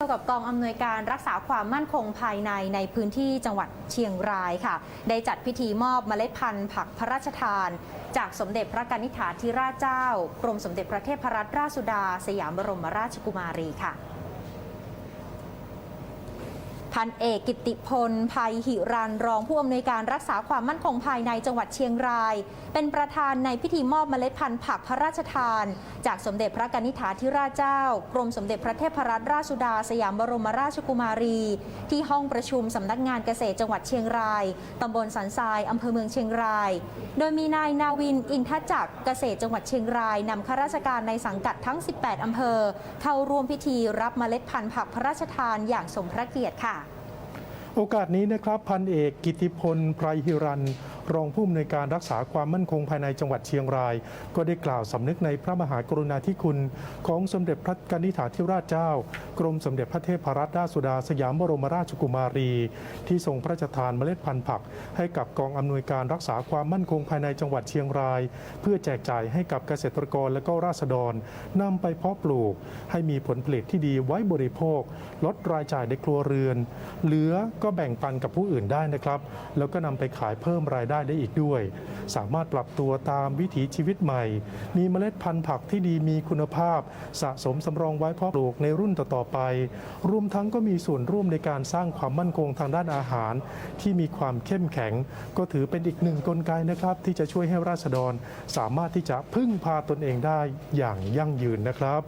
เกี่ยวกับกองอำนวยการรักษาความมั่นคงภายในในพื้นที่จังหวัดเชียงรายค่ะ ได้จัดพิธีมอบเมล็ดพันธุ์ผักพระราชทาน จากสมเด็จพระกนิษฐาธิราชเจ้า กรมสมเด็จพระเทพรัตนราชสุดา สยามบรมราชกุมารีค่ะ พันเอกกิติพลภัยหิรันรองผู้อำนวยการรักษาความมั่นคงภายในจังหวัดเชียงราย เป็นประธานในพิธีมอบเมล็ดพันธุ์ผักพระราชทาน จากสมเด็จพระกนิษฐาธิราชเจ้า กรมสมเด็จพระเทพรัตนราชสุดาสยามบรมราชกุมารี ที่ห้องประชุมสำนักงานเกษตรจังหวัดเชียงรายตำบลสันทรายอำเภอเมืองเชียงราย โดยมีนายนาวินอินทจักรเกษตรจังหวัดเชียงรายนำข้าราชการในสังกัดทั้ง 18อำเภอ เข้าร่วมพิธีรับเมล็ดพันธุ์ผักพระราชทานอย่างสมพระเกียรติค่ะ โอกาสนี้นะครับพันเอกกิติพลไพรหิรัน รองผู้อำนวยการรักษาความมั่นคงภายในจังหวัดเชียงราย ก็ได้กล่าวสำนึกในพระมหากรุณาธิคุณ ของสมเด็จพระกนิษฐาธิราชเจ้า กรมสมเด็จพระเทพรัตนราชสุดาสยามบรมราชกุมารี ที่ทรงพระราชทานเมล็ดพันธุ์ผัก ให้กับกองอำนวยการรักษาความมั่นคงภายในจังหวัดเชียงราย เพื่อแจกจ่ายให้กับเกษตรกรและก็ราษฎรนำไปเพาะปลูก ให้มีผลผลิตที่ดีไว้บริโภค ลดรายจ่ายในครัวเรือน เหลือก็แบ่งปันกับผู้อื่นได้นะครับ แล้วก็นำไปขายเพิ่มรายได้ได้อีกด้วย สามารถปรับตัวตามวิถีชีวิตใหม่ มีเมล็ดพันธุ์ผักที่ดีมีคุณภาพ สะสมสำรองไว้เพาะปลูกในรุ่นต่อๆไป รวมทั้งก็มีส่วนร่วมในการสร้างความมั่นคงทางด้านอาหาร ที่มีความเข้มแข็ง ก็ถือเป็นอีกหนึ่งกลไกนะครับ ที่จะช่วยให้ราษฎร สามารถที่จะพึ่งพาตนเองได้อย่างยั่งยืนนะครับ